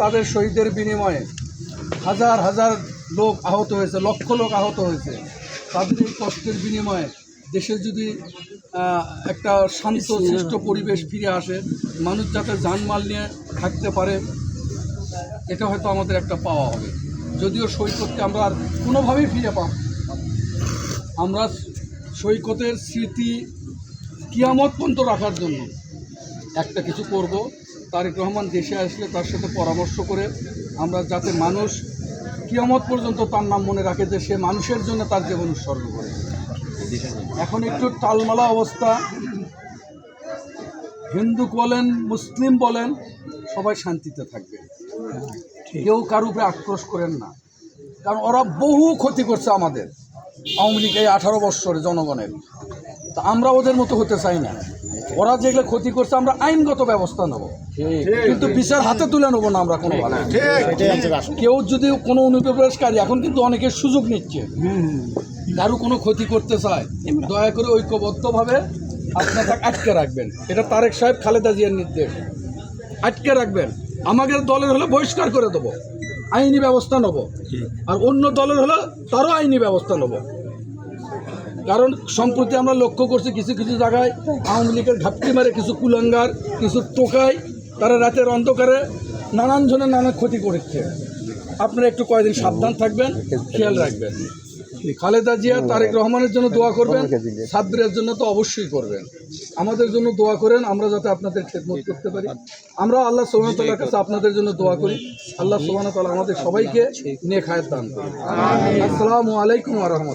তাদের শহীদের বিনিময়ে হাজার হাজার লোক আহত হয়েছে, লক্ষ লোক আহত হয়েছে। তাদের এই কষ্টের বিনিময়ে দেশে যদি একটা শান্ত, সৃষ্ট পরিবেশ ফিরে আসে, মানুষ যাতে জানমাল নিয়ে থাকতে পারে, এটা হয়তো আমাদের একটা পাওয়া হবে। যদিও সৈকতকে আমরা আর কোনোভাবেই ফিরে পাব আমরা সৈকতের স্মৃতি কিয়ামত পর্যন্ত রাখার জন্য একটা কিছু করব। তারেক রহমান দেশে আসলে তার সাথে পরামর্শ করে আমরা যাতে মানুষ কিয়ামত পর্যন্ত তার নাম মনে রাখে যে সে মানুষের জন্য তার জীবন উৎসর্গ করে। এখন একটু টালমালা অবস্থা। হিন্দু বলেন, মুসলিম বলেন, সবাই শান্তিতে থাকবে। কেউ কারও উপরে আক্রোশ করেন না। কারণ ওরা বহু ক্ষতি করছে আমাদের। আওয়ামী লীগ এই আঠারো বৎসরে জনগণের। তা আমরা ওদের মতো হতে চাই না। ওরা যেগুলো ক্ষতি করছে আমরা আইনগত ব্যবস্থা নেব। কিন্তু বিচার হাতে তুলে নেব না আমরা কোনো কেউ যদি কোনো অনুপ্রবেশকারী এখন কিন্তু অনেকের সুযোগ নিচ্ছে। কারও কোনো ক্ষতি করতে চায় দয়া করে ঐক্যবদ্ধভাবে আপনার আটকে রাখবেন। এটা তারেক সাহেব খালেদা জিয়ার নির্দেশ। আটকে রাখবেন। আমাদের দলের হলে বহিষ্কার করে দেবো। আইনি ব্যবস্থা নেব। আর অন্য দলের হলে তারও আইনি ব্যবস্থা নেব। কারণ সম্প্রতি আমরা লক্ষ্য করছি কিছু কিছু জায়গায় আওয়ামী লীগের ঘাপটি মারে কিছু কুলাঙ্গার, কিছু টোকাই, তারা রাতের অন্ধকারে নানান জনের নানা ক্ষতি করেছে। আপনারা একটু কয়েকদিন সাবধান থাকবেন, খেয়াল রাখবেন। খালেদা জিয়া, তারেক রহমানের জন্য দোয়া করবেন, সাব্বিরের জন্য তো অবশ্যই করবেন। আমাদের জন্য দোয়া করেন, আমরা যাতে আপনাদের খেদমত করতে পারি। আমরা আল্লাহ সোহানতালার কাছে আপনাদের জন্য দোয়া করি। আল্লাহ সোহানতালা আমাদের সবাইকে নিয়ে খায়ের দান করি আসসালামু আলাইকুম রহমতুল্লাহ।